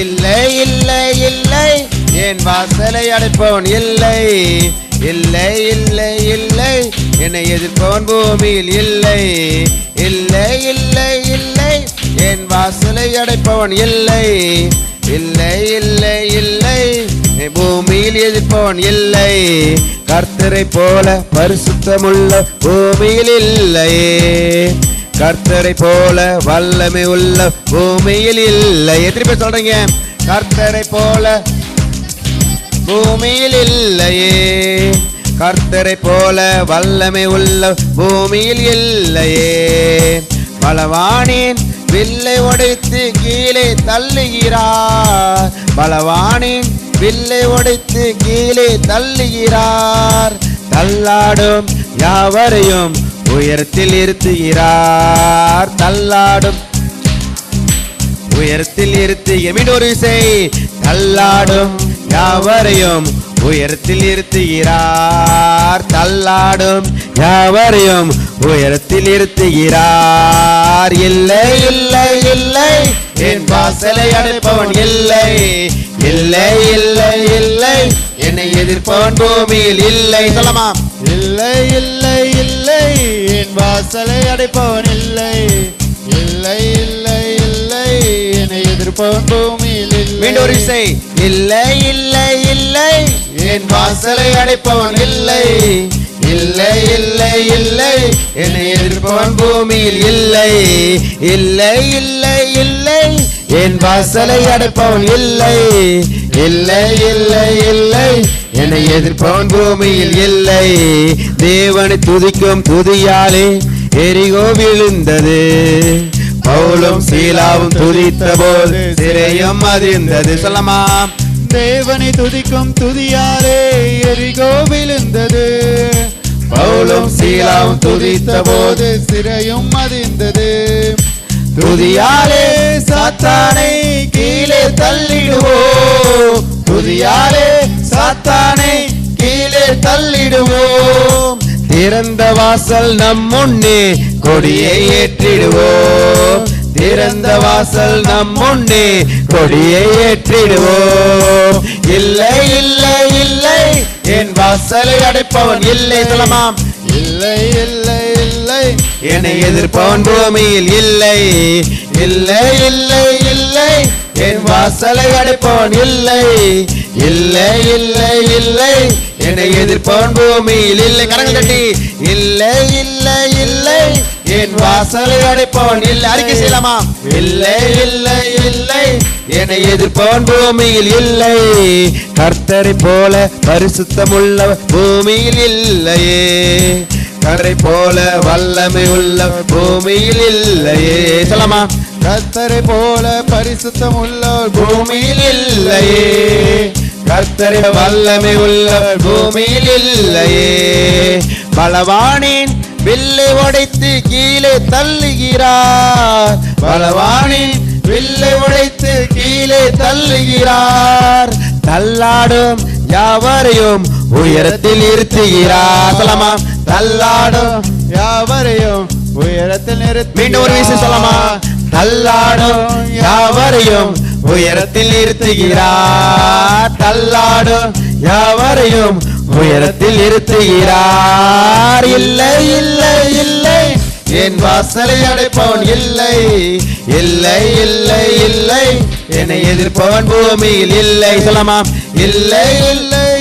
இல்லை இல்லை இல்லை. என் வாசலை அடைப்பவன் இல்லை. இல்லை இல்லை இல்லை. என்னை எதிர்ப்பவன் பூமியில் இல்லை. இல்லை இல்லை இல்லை. என் வாசலை அடைப்பவன் இல்லை. இல்லை இல்லை இல்லை. பூமியில் எதிர்ப்பவன் இல்லை. கர்த்தரை போல பரிசுத்தமுள்ள பூமியில் இல்லையே கர்த்தரை போல வல்லமை உள்ள பூமியில் இல்லை. எத்தனை பேர் சொல்றீங்க? கர்த்தரை போல பூமியில் இல்லையே. கர்த்தரை போல வல்லமை உள்ள பூமியில் இல்லையே. பலவானின் வில்லை உடைத்து கீழே தள்ளுகிறார் பலவானின் வில்லை உடைத்து கீழே தள்ளுகிறார். தள்ளாடும் யாவரையும் உயரத்தில் இருத்துகிறார் தள்ளாடும். உயரத்தில் இருத்து எமிடொரு விசை தள்ளாடும். யாவரையும் உயரத்தில் இருத்துகிறார் தள்ளாடும். யாவரையும் உயரத்தில் இருத்துகிறார். இல்லை இல்லை இல்லை என் வாசலை அடைப்பவன் இல்லை. இல்லை இல்லை இல்லை என்னை எதிர்ப்பவன் பூமியில் இல்லை. சொல்லமா? இல்லை இல்லை வாசலை அடைப்பவன் இல்லை. இல்லை இல்லை இல்லை. என்னை எதிர்ப்பவன் பூமியில் இல்லை. மீண்டும் ஒரு விசை இல்லை இல்லை இல்லை. என் வாசலை அடைப்பவன் இல்லை. இல்லை இல்லை இல்லை. என்னை எதிர்ப்பவன் பூமியில் இல்லை. இல்லை இல்லை இல்லை. என் வாசலை அடைப்பவன் இல்லை. இல்லை இல்லை இல்லை. என்னை எதிர்ப்பவன் பூமியில் இல்லை. தேவனை துதிக்கும் துதியாலே எரிகோ விழுந்தது. பவுலும் சீலாவும் துதித்த போது சிறையும் அதிர்ந்தது சொல்லமா தேவனை துதிக்கும் துதியாலே எரிகோ விழுந்தது. பவுலும் சீலாவும் துதித்த போது சிறையும் அதிர்ந்தது துதியாலே சாத்தானை கீழே தள்ளிடுவோம் துதியாலே சாத்தானை கீழே தள்ளிடுவோம் திறந்த வாசல் நம் முன்னே கொடியை ஏற்றிடுவோம் திறந்த வாசல் நம் முன்னே கொடியை ஏற்றிடுவோம் இல்லை இல்லை இல்லை என் வாசலை அடைப்பவன் இல்லை சொல்லமாம் இல்லை இல்லை என்னை எதிர்ப்பவன் பூமியில் இல்லை. இல்லை இல்லை இல்லை. என் வாசலை அடைப்பவன் இல்லை. இல்லை இல்லை இல்லை. என்னை எதிர்ப்பவன் பூமியில் இல்லை. கரங்கள் தட்டி. இல்லை இல்லை இல்லை. என் வாசலை அடைப்பவன் இல்லை. அறிக்கை செய்யலாமா? இல்லை இல்லை இல்லை. என்னை எதிர்ப்பவன் பூமியில் இல்லை. கர்த்தரை போல பரிசுத்தமுள்ள பூமியில் இல்லையே. கரை போல வல்லமை உள்ள பூமியில் இல்லையே. சொல்லமா கர்த்தரை போல பரிசுத்தம் உள்ள பூமியில் இல்லையே. கர்த்தரை வல்லமை உள்ள பூமியில் இல்லையே. பலவானின் வில்லை உடைத்து கீழே தள்ளுகிறார். பலவானின் வில்லை உடைத்து கீழே தள்ளுகிறார். தள்ளாடும் யாவரையும் உயரத்தில் இருத்துகிறார். சொல்லமா தள்ளாடும் யாவரையும் உயரத்தில் நிறுத்தி மீண்டும் ஒரு விஷயம் சொல்லலாமா? தள்ளாடும் யாவரையும் உயரத்தில் இருத்துகிறார் தள்ளாடும் யாவரையும் உயரத்தில் இருத்துகிறார் இல்லை இல்லை இல்லை. என் வாசலை அடைப்பவன் இல்லை. இல்லை இல்லை இல்லை. என்னை எதிர்ப்பவன் பூமியில் இல்லை. சொல்லலாமா? இல்லை இல்லை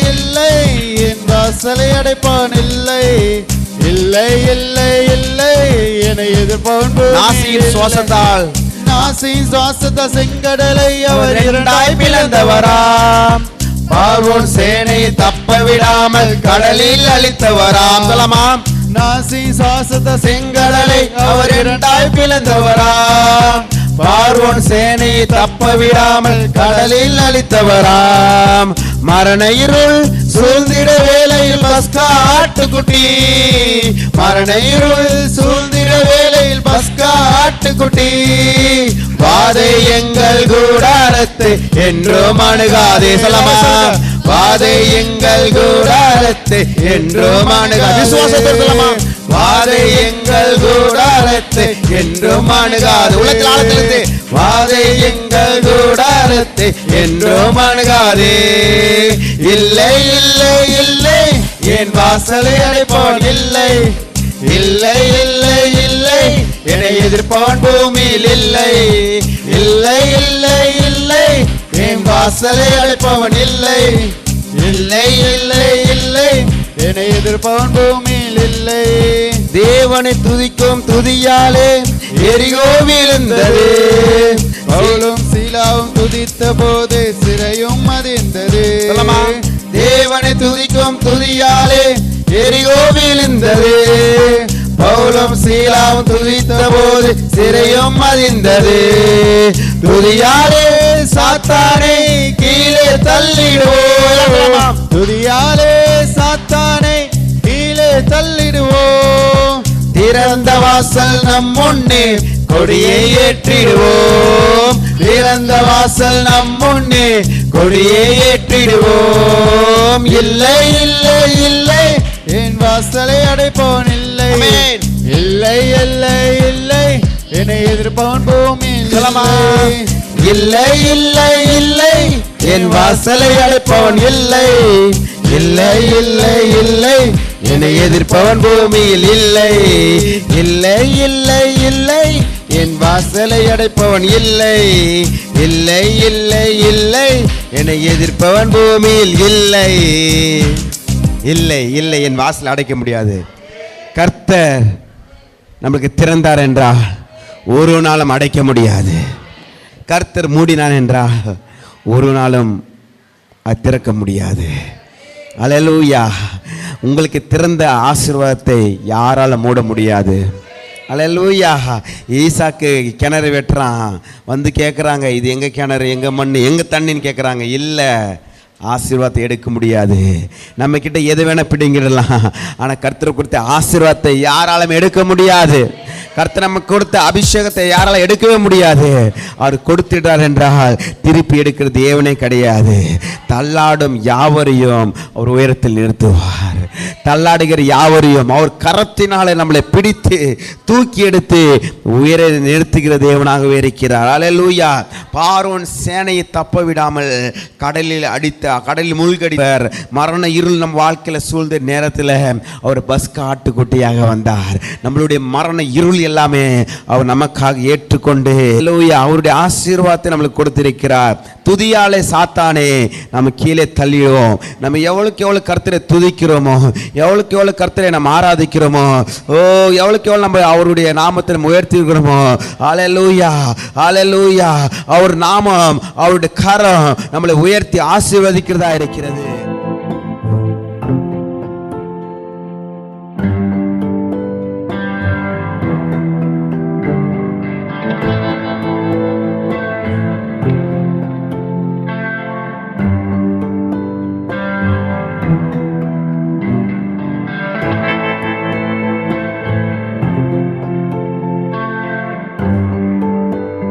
வாசலை அடைப்பான் இல்லை. இல்லை இல்லை இல்லை என்னை எதிர்ப்பவன் நாசியின். சுவாசத்தால். நாசியின் சுவாசத்த செங்கடலை அவர் இரண்டாய் பிளந்தவராம். பார்வோன் சேனை தப்ப விடாமல் கடலில் அழித்தவராம். சொல்லமாம். நாசியின் சுவாசத்த செங்கடலை அவர் இரண்டாய் பிளந்தவராம். பார்வோன் சேனையை தப்ப விடாமல் கடலில் அளித்தவராம். மரண இருள் சூழ்ந்திட வேலையில் பஸ்கா ஆட்டுக்குட்டி. மரண இருள் சூழ்ந்திட வேலையில் பஸ்கா ஆட்டுக்குட்டி. பாதை எங்கள் கூடாரத்தை என்றும் அணுகாதே சொல்லமா பாதை எங்கள் கூடாரத்தை என்றும் அணுகாதே. விசுவாசத்தை சொல்லமா? வாதை எங்கள் கூடாரத்தை என்றும் அணுகாது. உலகத்தில் ஆழத்திலிருந்து வாதை எங்கள் கூடாரத்தை என்றும் அணுகாதே. இல்லை இல்லை இல்லை என் வாசலை அடைப்பவன் இல்லை. இல்லை இல்லை இல்லை என்னை எதிர்ப்பான் பூமியில் இல்லை. இல்லை இல்லை இல்லை என் வாசலை அழைப்பவன் இல்லை. இல்லை இல்லை என்னை எதிர்ப்பவன் பூமியில் இல்லை தேவனை துதிக்கும் துதியாலே எரிகோ விழுந்தது பவுலும் சீலாவும் துதித்த போது சிறையும் மதிந்தது. தேவனை துதிக்கும் துதியாலே எரிகோ விழுந்தது பவுலும் சீலாவும் துதித்த போது சிறையும் மதிந்தது. துதியாலே சாத்தானை கீழே தள்ளிடுவோம். தள்ளிடுவோம். திறந்த வாசல் நம் முன்னே கொடியை ஏற்றிடுவோம். திறந்த வாசல் நம் முன்னே கொடியை ஏற்றிடுவோம். இல்லை இல்லை இல்லை என் வாசலை அடைப்பவன் இல்லை. இல்லை இல்லை இல்லை என்னை எதிர்ப்பவன் சொல்லமா? இல்லை. இல்லை இல்லை என் வாசலை அழைப்பவன் இல்லை இல்லை. இல்லை இல்லை என்னை எதிர்ப்பவன் பூமியில் இல்லை. இல்லை இல்லை இல்லை. என் வாசலை அடைப்பவன் இல்லை. இல்லை இல்லை இல்லை. என்னை எதிர்ப்பவன் பூமியில் இல்லை. இல்லை இல்லை என் வாசல் அடைக்க முடியாது. கர்த்தர் நமக்கு திறந்தார் என்றால் ஒரு நாளும் அடைக்க முடியாது. கர்த்தர் மூடினான் என்றால் ஒரு நாளும் அது திறக்க முடியாது. அலலூயா உங்களுக்கு திறந்த ஆசீர்வாதத்தை யாரால் மூட முடியாது. அலலூயா ஈசாக்கு கிணறு வெட்டுறான். வந்து கேட்குறாங்க இது எங்கள் கிணறு? எங்கள் மண் எங்கள் தண்ணின்னு கேட்குறாங்க இல்லை ஆசீர்வாதத்தை எடுக்க முடியாது. நம்மக்கிட்ட எது வேணால் பிடிங்கிடலாம். ஆனால் கருத்தரை கொடுத்த ஆசீர்வாதத்தை யாராலும் எடுக்க முடியாது. கர்த்த நமக்கு கொடுத்த அபிஷேகத்தை யாரால எடுக்கவே முடியாது. அவர் கொடுத்துட்டார் என்றால் திருப்பி எடுக்கிறது தேவனே கிடையாது. தள்ளாடும் யாவரையும் அவர் உயரத்தில் நிறுத்துவார். தள்ளாடுகிற யாவரையும் அவர் கரத்தினாலே நம்மளை பிடித்து தூக்கி எடுத்து உயர நிறுத்துகிற தேவனாகவே இருக்கிறார். அலலூயா பார்வன் சேனையை தப்ப விடாமல் கடலில் அடித்த கடலில் மூழ்கடிப்பார் மரண இருள் நம் வாழ்க்கையில் சூழ்ந்த நேரத்தில் அவர் பஸ் காட்டுக்குட்டியாக வந்தார். நம்மளுடைய மரண இருள் எல்லாமே அவர் நமக்காக ஏற்றுக்கொண்டு அவருடைய ஆசீர்வாதத்தை நம்மளுக்கு கொடுத்திருக்கிறார். துதியாலே சாத்தானே நம்ம கீழே தள்ளிடுவோம். நம்ம எவ்வளோக்கு எவ்வளோ கருத்தரை துதிக்கிறோமோ எவ்வளோக்கு எவ்வளோ கருத்தரை நம்ம ஆராதிக்கிறோமோ ஓ எவ்வளோக்கு எவ்வளோ நம்ம அவருடைய நாமத்தை நம்ம உயர்த்திருக்கிறோமோ ஆலே லூயா அவர் நாமம் அவருடைய கரம் நம்மளை உயர்த்தி ஆசீர்வதிக்கிறதா இருக்கிறது.